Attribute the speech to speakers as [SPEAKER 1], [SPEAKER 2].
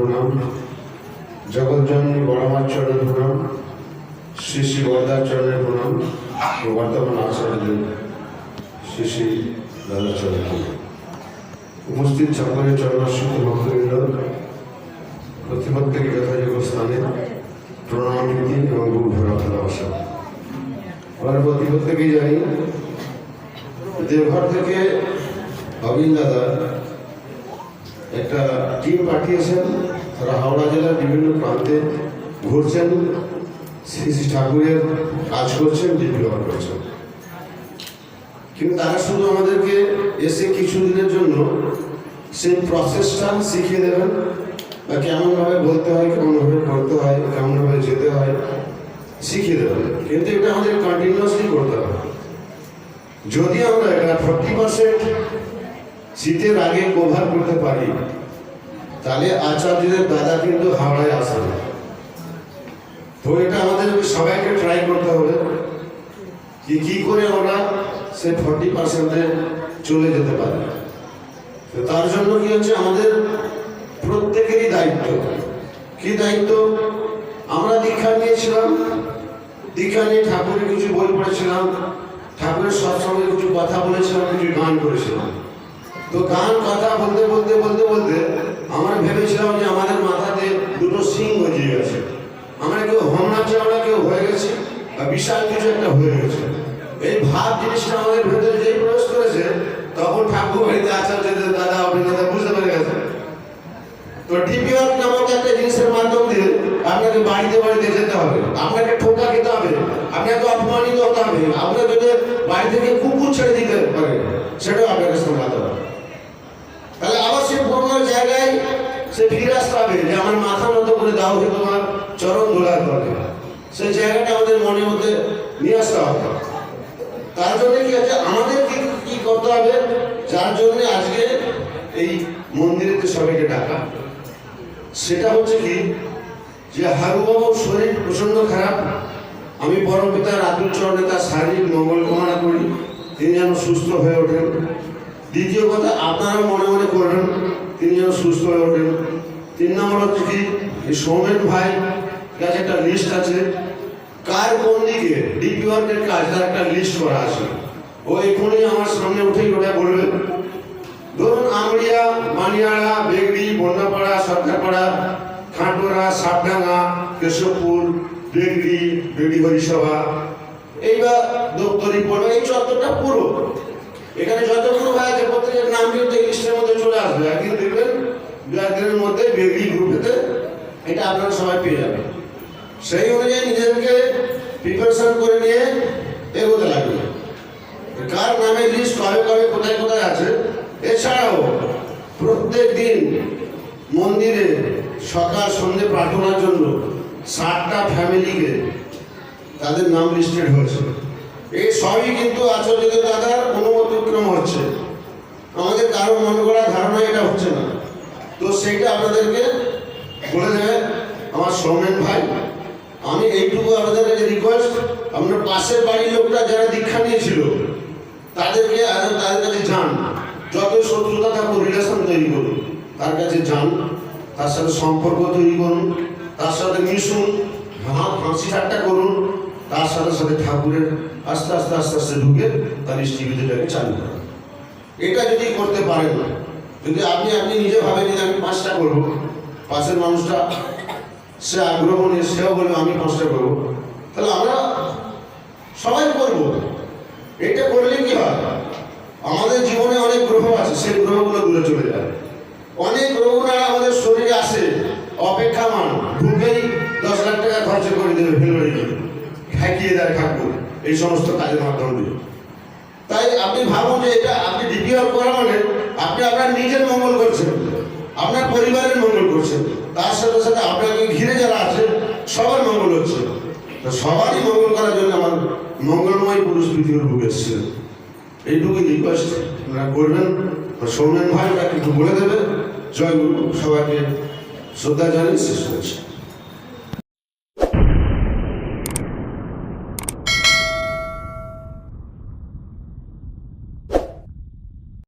[SPEAKER 1] প্রণাম জগৎজননী বড়মার চরণে প্রণাম শ্রী শ্রী বরদার চরণে প্রণাম বর্তমান আচার্যদের শ্রী শ্রী দাদার চরণে প্রণাম উপস্থিত সকলের চরণাশ্রিত ভক্তবৃন্দ প্রতিপত্তিকে যথাযোগ্য স্থানে প্রণাম নীতি এবং বুক ভরা ভালোবাসা। আমরা জানি, দেওঘর থেকে অবিন দাদা একটা টিম পাঠিয়েছেন। তারা হাওড়া জেলার বিভিন্ন প্রান্তে ঘুরছেন। শ্রী শ্রী ঠাকুরের কাজ করছেন ডিপ্লোমা করছেন। কিন্তু তারা শুধু আমাদেরকে এসে কিছুদিনের জন্য সেই প্রসেসটা শিখিয়ে দেবেন বা কেমনভাবে বলতে হয়, কেমনভাবে করতে হয়, কেমনভাবে যেতে হয়, শিখিয়ে দেবেন। কিন্তু এটা আমাদের কন্টিনিউয়াসলি করতে হবে। যদি আমরা এটা ফর্টি পার্সেন্ট শীতের আগে কভার করতে পারি তাহলে আচার্যদের দাদা কিন্তু হাওড়ায় আসবে। তো এটা আমাদের সবাইকে ট্রাই করতে হবে কি কি করে ওরা সে ফর্টি পার্সেন্টে চলে যেতে পারে। তো তার জন্য কি হচ্ছে, আমাদের প্রত্যেকেরই দায়িত্ব। কি দায়িত্ব? আমরা দীক্ষা নিয়েছিলাম, দীক্ষা নিয়ে ঠাকুরের কিছু বই পড়েছিলাম, ঠাকুরের সৎসঙ্গে কিছু কথা বলেছিলাম, কিছু গান করেছিলাম। তো গান, কথা বলতে বলতে বলতে বলতে আমরা ভেবেছিলাম যে আমাদের মাথাতে দুটো সিং গজিয়ে গেছে। আমরা কেউ হোমনা চাওড়া কেউ হয়ে গেছে, বা বিশাল কিছু একটা হয়ে গেছে। এই ভাব জিনিসটা আমাদের ভেতরে যেই প্রবেশ করেছে, তখন ঠাকুর বাড়িতে আচার্যদের দাদা অভিনেতা বুঝতে পেরে গেছে তো ডিপিআর নামক একটা জিনিসের মাধ্যম দিয়ে আপনাকে বাড়িতে বাড়িতে যেতে হবে। আপনাকে ঠোকা খেতে হবে, আপনাকে অপমানিত হতে হবে। আপনার যদি বাড়ি থেকে কুকুর ছেড়ে দিতে পারে সেটাও আপনাকে সামলাতে হবে তাহলে আবার সে পুরোনো জায়গায় সে ফিরে আসতে যে আমার মাথা নত করে দাও হে তোমার চরণ ধোলার করে সেই জায়গাটা আমাদের মনের মধ্যে নিয়ে আসতে হবে। তার জন্য কি আছে? আমাদের কি করতে হবে? যার জন্য আজকে এই মন্দিরেতে সবাইকে ডাকা। সেটা হচ্ছে কি? যে হারুবাবুর শরীর প্রচণ্ড খারাপ। আমি পরম পিতার আতুল চরণে তার শারীরিক মঙ্গল কামনা করি। তিনি যেন সুস্থ হয়ে ওঠেন। দ্বিতীয় কথা আপনারা মনে মনে করবেন সুস্থ হয়ে ওঠেন তিন নম্বর হচ্ছে কি, এই সৌমেন ভাই কাছে একটা লিস্ট আছে। কার কোন দিকে ডিপি ওয়ার্কের কাজ, তার একটা লিস্ট করা আছে। ও এখনই আমার সামনে উঠেই ওটা বলবে। ধরুন আমড়িয়া মানিয়াড়া বেগড়ি, বন্যাপাড়া সরকারপাড়া খাটোরা সাপডাঙ্গা, কেশবপুর, বেগড়ি বেগড়ি হরিসভা। এইবার দপ্তরি পড়বে। এই চত্বরটা পুরো। এখানে যতগুলো ভাই আছে মধ্যে বেগড়ি গ্রুপেতে এটা আপনারা সবাই পেয়ে যাবেন। সেই অনুযায়ী নিজেদেরকে প্রিপারেশন করে নিয়ে এগোতে লাগবে। কার নামে লিস্ট কবে কবে, কোথায় কোথায় আছে, এছাড়াও প্রত্যেক দিন মন্দিরে সকাল সন্ধে প্রার্থনার জন্য ষাটটা ফ্যামিলিকে তাদের নাম লিস্টেড হয়েছে। এই সবই কিন্তু আচার্যদের দাদার অনুমতিক্রম হচ্ছে। আমাদের কারও মনে করা ধারণা এটা হচ্ছে না। তো সেইটা আপনাদেরকে বলে দেবে আমার সৌমেন ভাই, আমি এইটুকু আপনাদের কাছে রিকোয়েস্ট আপনার পাশের বাড়ির লোকটা যারা দীক্ষা নিয়েছিল, তাদেরকে তাদের কাছে যান। যত শত্রুতা থাকুক রিলেশন তৈরি করুন। তার কাছে যান, তার সাথে সম্পর্ক তৈরি করুন, তার সাথে মিশুন, হাত হাসি ঠাট্টা করুন, তার সাথে সাথে ঠাকুরের আস্তে আস্তে আস্তে আস্তে ঢুকে তার স্টিভিটাকে চালু করেন এটা যদি করতে পারেন যদি আপনি আপনি নিজে ভাবেন আমি পাঁচটা করব পাশের মানুষটা সে আগ্রহ নিয়ে, সেও বলবে, আমি পাঁচটা করব। তাহলে আমরা সবাই করব। এটা করলে কি হয়? আমাদের জীবনে অনেক গ্রহ আছে, সেই গ্রহগুলো দূরে চলে যায়। অনেক রোগরা আমাদের শরীরে আসে, অপেক্ষামান, ঢুকেই দশ লাখ টাকা খরচ করে দেবে ফেলবে ঠেকিয়ে দেয় ঠাকুর, এই সমস্ত কাজের মাধ্যমে দিয়ে। তাই আপনি ভাবুন যে এটা আপনি ডিপিআর করা মানে আপনি আপনার নিজের মঙ্গল করছেন, আপনার পরিবারের মঙ্গল করছেন, তার সাথে সাথে আপনাকে ঘিরে যারা আছে, সবার মঙ্গল হচ্ছে। তো সবারই মঙ্গল করার জন্য আমার মঙ্গলময় পুরুষ পৃথিবীর বুকে এসেছিলেন এইটুকু রিকোয়েস্ট আপনারা করবেন। সৌমেন ভাই একটু বলে দেবে। জয় গুরু, সবাইকে শ্রদ্ধা জানিয়ে শেষ করেছি।